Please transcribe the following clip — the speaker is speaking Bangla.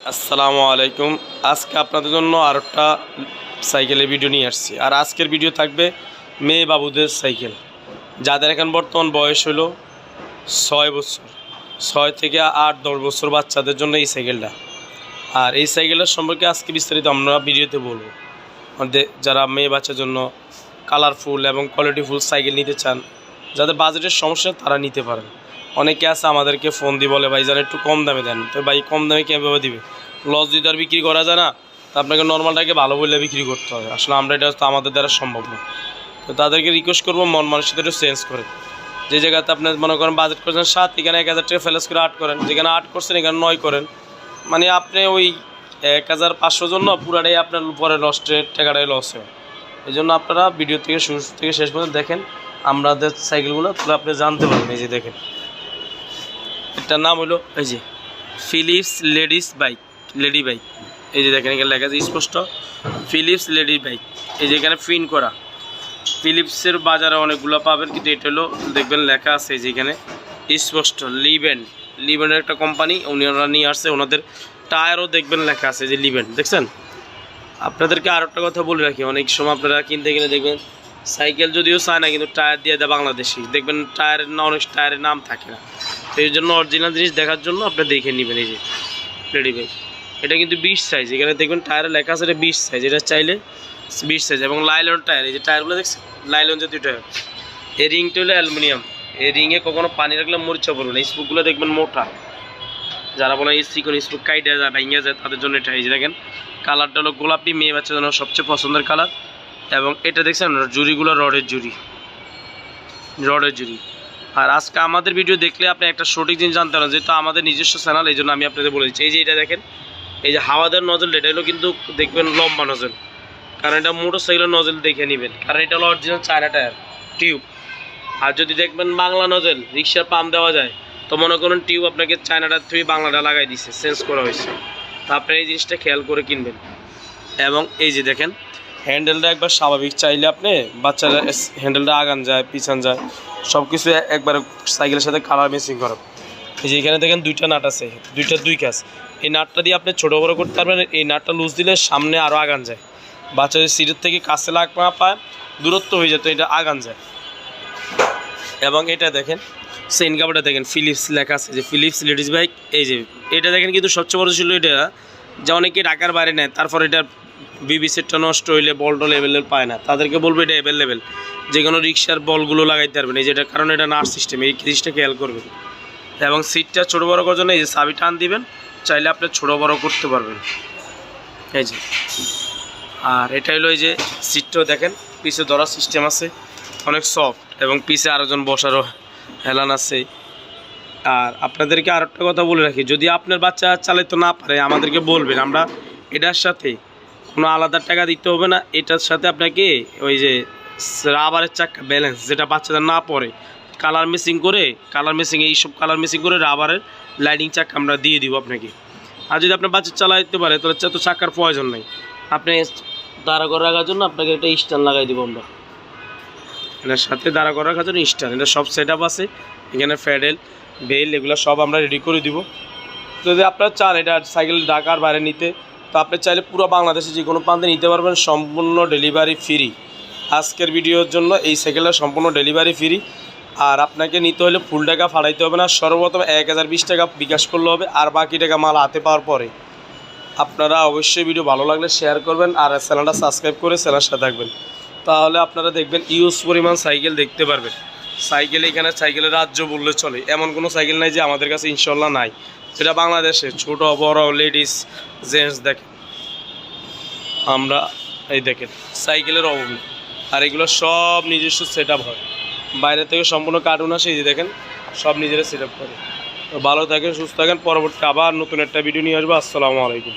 আসসালামু আলাইকুম। আজকে আপনাদের জন্য আর একটা সাইকেলের ভিডিও নিয়ে আসছি। আর আজকের ভিডিও থাকবে মেয়ে বাবুদের সাইকেল। যাদের এখন বর্তমান বয়স হলো ছয় বছর, ছয় থেকে আট, দশ বছর বাচ্চাদের জন্য এই সাইকেলটা। আর এই সাইকেলটার সম্পর্কে আজকে বিস্তারিত আমরা ভিডিওতে বলব। আমাদের যারা মেয়ে বাচ্চার জন্য কালারফুল এবং কোয়ালিটিফুল সাইকেল নিতে চান, যাদের বাজেটের সমস্যা তারা নিতে পারেন। অনেকে আছে আমাদেরকে ফোন দিয়ে বলে, ভাই যেন একটু কম দামে দেন। তো ভাই, কম দামে কীভাবে দিবে? লস যদি আর বিক্রি করা যায় না, তো আপনাকে নর্মালটাকে ভালো বললে বিক্রি করতে হবে। আসলে আমরা এটা তো আমাদের দ্বারা সম্ভব না। তো তাদেরকে রিকোয়েস্ট করব, মন মানুষের একটু চেঞ্জ করে। যে জায়গাতে আপনি মনে করেন বাজেট করছেন সাত, এখানে এক হাজার টাকা ফেলেস করে আট করেন। যেখানে আট করছেন, এখানে নয় করেন। মানে আপনি ওই এক হাজার পাঁচশো জন্য পুরাটাই আপনার পরে লস্টের টাকাটাই লস হয়। এই জন্য আপনারা ভিডিও থেকে শুরু থেকে শেষ পর্যন্ত দেখেন। আমাদের সাইকেলগুলো তাহলে আপনি জানতে পারবেন, এই যে দেখেন। এটার নাম হলো, এই যে Philips ladies bike lady bike এই যে দেখেন, এখানে লেখা আছে স্পষ্ট ফিলিপস লেডি বাইক এই যে এখানে প্রিন্ট করা। ফিলিপসের বাজারে অনেকগুলো পাবেন, কিন্তু এটা হলো, দেখবেন লেখা আছে এই যে এখানে, স্পষ্ট লিবেন লিবেনের একটা কোম্পানি উনি ওরা নিয়ে আসছে, ওনাদের টায়ারও দেখবেন লেখা আছে যে লিবেন দেখছেন? আপনাদেরকে আর একটা কথা বলে রাখি, অনেক সময় আপনারা কিনতে গেলে দেখবেন সাইকেল যদিও চায় না, কিন্তু টায়ার দিয়ে দেয় বাংলাদেশি। দেখবেন টায়ারের না অনেক টায়ারের নাম থাকে না। তো এই জন্য অরিজিনাল জিনিস দেখার জন্য আপনি দেখে নেবেন এই যে রেডি ভাই এটা কিন্তু বিশ সাইজ এখানে দেখবেন টায়ারে লেখা আছে এটা বিশ সাইজ এটা চাইলে বিশ সাইজ এবং লাইলন টায়ার এই যে টায়ারগুলো দেখছেন? লাইলন জাতীয় টায়ার এই রিংটা হলো অ্যালুমিনিয়াম। এই রিংয়ে কখনো পানি রাখলে মরিচা পড়বে না। স্পুকগুলো দেখবেন মোটা। যারা বলে এই চিকন স্পুক কাইটে যায় ভেঙে যায় তাদের জন্য এটা। এই যে দেখেন কালারটা হলো গোলাপি, মেয়ে বাচ্চার জন্য সবচেয়ে পছন্দের কালার এবং এটা দেখছেন, জুড়িগুলো রডের জুড়ি। রডের জুড়ি। আর আজকে আমাদের ভিডিও দেখলে আপনি একটা সঠিক জিনিস জানতে পারেন যেহেতু আমাদের নিজস্ব চ্যানেল এই জন্য আমি আপনাদের বলে দিচ্ছি। এই যে এটা দেখেন, এই যে হাওয়াদার নজল, এটা হলো কিন্তু দেখবেন লম্বা নজল। কারণ এটা মোটর সাইকেলের নজল দেখে নেবেন। কারণ এটা হলো অরিজিনাল চায়না টায়ার টিউব আর যদি দেখবেন বাংলা নজল, রিক্সার পাম্প দেওয়া যায়, তো মনে করুন টিউব আপনাকে চায়নাটার থেকে বাংলাটা লাগাই দিছে চেঞ্জ করা হয়েছে। তো আপনি এই জিনিসটা খেয়াল করে কিনবেন। এবং এই যে দেখেন হ্যান্ডেলটা একবার স্বাভাবিক চাইলে আপনি বাচ্চারা হ্যান্ডেলটা আগান যায়, পিছন যায়। সব কিছু একবার সাইকেলের সাথে কালার মেসিং করো এই যে এখানে দেখেন দুইটা নাট আছে, দুইটা দুই কাজ। এই নাটটা দিয়ে আপনি ছোটো বড়ো করতে পারবেন, এই নাটটা লুজ দিলে সামনে আরও আগান যায়। বাচ্চাদের সিটের থেকে কাছে লাগ না পায়, দূরত্ব হয়ে যেত এটা আগান যায়। এবং এটা দেখেন সেন কাপড়টা দেখেন ফিলিপস লেখা আছে যে ফিলিপস লেডিস বাইক এই যে, এটা দেখেন কিন্তু সবচেয়ে বড় ছিল এটা, যে অনেকে ঢাকার বাইরে নেয়, তারপর এটা বিবি সেটটা নষ্ট হইলে বল টল অ্যাভেলেবেল পায় না। তাদেরকে বলবে এটা অ্যাভেলেবেল যে কোনো রিক্সার বলগুলো লাগাইতে পারবেন এই যেটা কারণ এটা নার্স সিস্টেম এই জিনিসটা খেয়াল করবেন। এবং সিটটা ছোটো বড়ো করার জন্য এই যে সাবি টান দিবেন, চাইলে আপনি ছোটো বড়ো করতে পারবেন। এই যে। আর এটা হলো এই যে সিটটাও দেখেন, পিছে ধরার সিস্টেম আছে, অনেক সফট এবং পিছে আরেকজন বসারও হেলান আছে। আর আপনাদেরকে আর একটা কথা বলে রাখি, যদি আপনার বাচ্চা চালাইতে না পারে, আমাদেরকে বলবেন। আমরা এটার সাথে কোনো আলাদা টাকা দিতে হবে না। এটার সাথে আপনাকে ওই যে রাবারের চাক্কা ব্যালেন্স যেটা বাচ্চাদের না পড়ে কালার মিসিং করে কালার মিসিং এইসব কালার মিসিং করে রাবারের লাইটিং চাক্কা আমরা দিয়ে দিব আপনাকে। আর যদি আপনার বাচ্চা চালাইতে পারে, তাহলে তো চাকার প্রয়োজন নেই। আপনি দাঁড়া করে রাখার জন্য আপনাকে একটা স্ট্যান্ড লাগাই দিব আমরা। এটার সাথে দাঁড়া করে রাখার জন্য স্ট্যান্ড এটা সব সেট আছে। এখানে ফ্যাডেল বেল, এগুলো সব আমরা রেডি করে দিব। যদি আপনার চান এটা সাইকেল ঢাকার বাইরে নিতে তো আপনি চাইলে পুরো বাংলাদেশে যে কোনো প্রান্তে নিতে পারবেন সম্পূর্ণ ডেলিভারি ফ্রি। আজকের ভিডিওর জন্য এই সাইকেলটা সম্পূর্ণ ডেলিভারি ফ্রি। আর আপনাকে নিতে হলে ফুল টাকা ফাড়াইতে হবে না, সর্বপ্রথম এক হাজার বিশ টাকা বিকাশ করলে হবে, আর বাকি টাকা মাল হাতে পাওয়ার পরে। আপনারা অবশ্যই ভিডিও ভালো লাগলে শেয়ার করবেন আর চ্যানেলটা সাবস্ক্রাইব করে চ্যানেলের সাথে থাকবেন। তাহলে আপনারা দেখবেন ইউজ পরিমাণ সাইকেল দেখতে পারবেন। সাইকেল এখানে সাইকেলের রাজ্য বললে চলে। এমন কোনো সাইকেল নাই যে আমাদের কাছে ইনশাল্লাহ নাই। সেটা বাংলাদেশে ছোট, বড় লেডিস জেন্টস দেখেন আমরা এই দেখেন সাইকেলের অভাব আর এগুলো সব নিজস্ব সেট হয়। বাইরে থেকে সম্পূর্ণ কার্টুন আসে, এই যে দেখেন, সব নিজেরা সেট করে। ভালো থাকেন, সুস্থ থাকেন, পরবর্তী আবার নতুন একটা ভিডিও নিয়ে আসব। আসসালামু আলাইকুম।